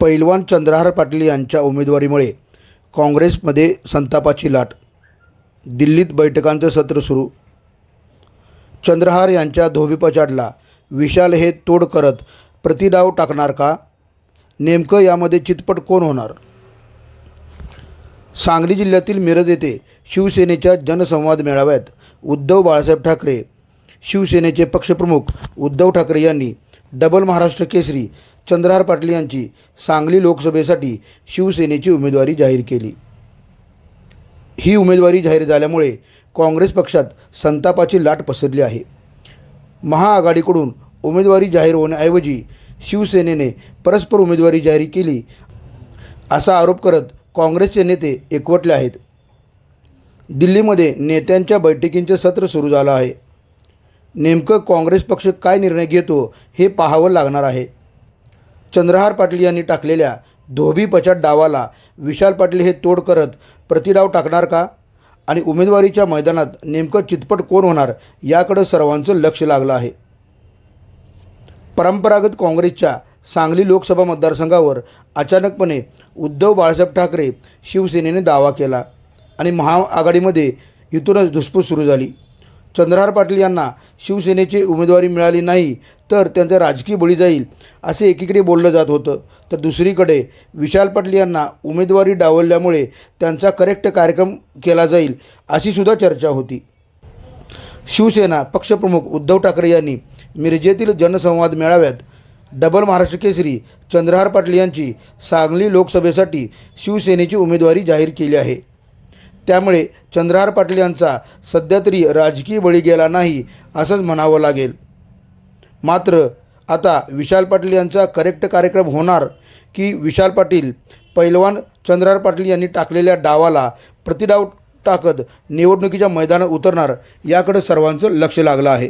पैलवान चंद्रहार पाटील यांच्या उमेदवारीमुळे काँग्रेसमध्ये संतापाची लाट. दिल्लीत बैठकांचं सत्र सुरू. चंद्रहार यांच्या धोबीपछाडला विशाल हे तोड करत प्रतिडाव टाकणार का? नेमकं यामध्ये चितपट कोण होणार? सांगली जिल्ह्यातील मिरज येथे शिवसेनेच्या जनसंवाद मेळाव्यात उद्धव बाळासाहेब ठाकरे शिवसेनेचे पक्षप्रमुख उद्धव ठाकरे यांनी डबल महाराष्ट्र केसरी चंद्रहार पाटील यांची सांगली लोकसभेसाठी शिवसेनेची उमेदवारी जाहीर केली. ही उमेदवारी जाहीर झाल्यामुळे काँग्रेस पक्षात संतापाची लाट पसरली आहे. महाआघाडीकडून उमेदवारी जाहीर होण्याऐवजी शिवसेनेने परस्पर उमेदवारी जाहीर केली असा आरोप करत काँग्रेसचे नेते एकवटले आहेत. दिल्लीमध्ये नेत्यांच्या बैठकींचे सत्र सुरू झालं आहे. नेमकं काँग्रेस पक्ष काय निर्णय घेतो हे पाहावं लागणार आहे. चंद्रहार पाटील यांनी टाकलेल्या धोबी पछाड डावाला विशाल पाटील हे तोड करत प्रतिडाव टाकणार का? आणि उमेदवारीच्या मैदानात नेमकं चितपट कोण होणार याकडं सर्वांचं लक्ष लागलं आहे. परंपरागत काँग्रेसच्या सांगली लोकसभा मतदारसंघावर अचानकपणे उद्धव बाळासाहेब ठाकरे शिवसेनेने दावा केला आणि महाआघाडीमध्ये इथूनच धुसफूस सुरू झाली. चंद्रहार पाटील यांना शिवसेनेची उमेदवारी मिळाली नाही तर त्यांचा राजकीय बळी जाईल असे एकीकडे बोललं जात होतं. तर दुसरीकडे विशाल पाटील यांना उमेदवारी डावलल्यामुळे त्यांचा करेक्ट कार्यक्रम केला जाईल अशीसुद्धा चर्चा होती. शिवसेना पक्षप्रमुख उद्धव ठाकरे यांनी मिरजेतील जनसंवाद मेळाव्यात डबल महाराष्ट्र केसरी चंद्रहार पाटील यांची सांगली लोकसभेसाठी शिवसेनेची उमेदवारी जाहीर केली आहे. त्यामुळे चंद्रहार पाटील यांचा सध्या तरी राजकीय बळी गेला नाही असंच म्हणावं लागेल. मात्र आता विशाल पाटील यांचा करेक्ट कार्यक्रम होणार की विशाल पाटील पैलवान चंद्रहार पाटील यांनी टाकलेल्या डावाला प्रतिडाव टाकत निवडणुकीच्या मैदानात उतरणार याकडे सर्वांचं लक्ष लागलं आहे.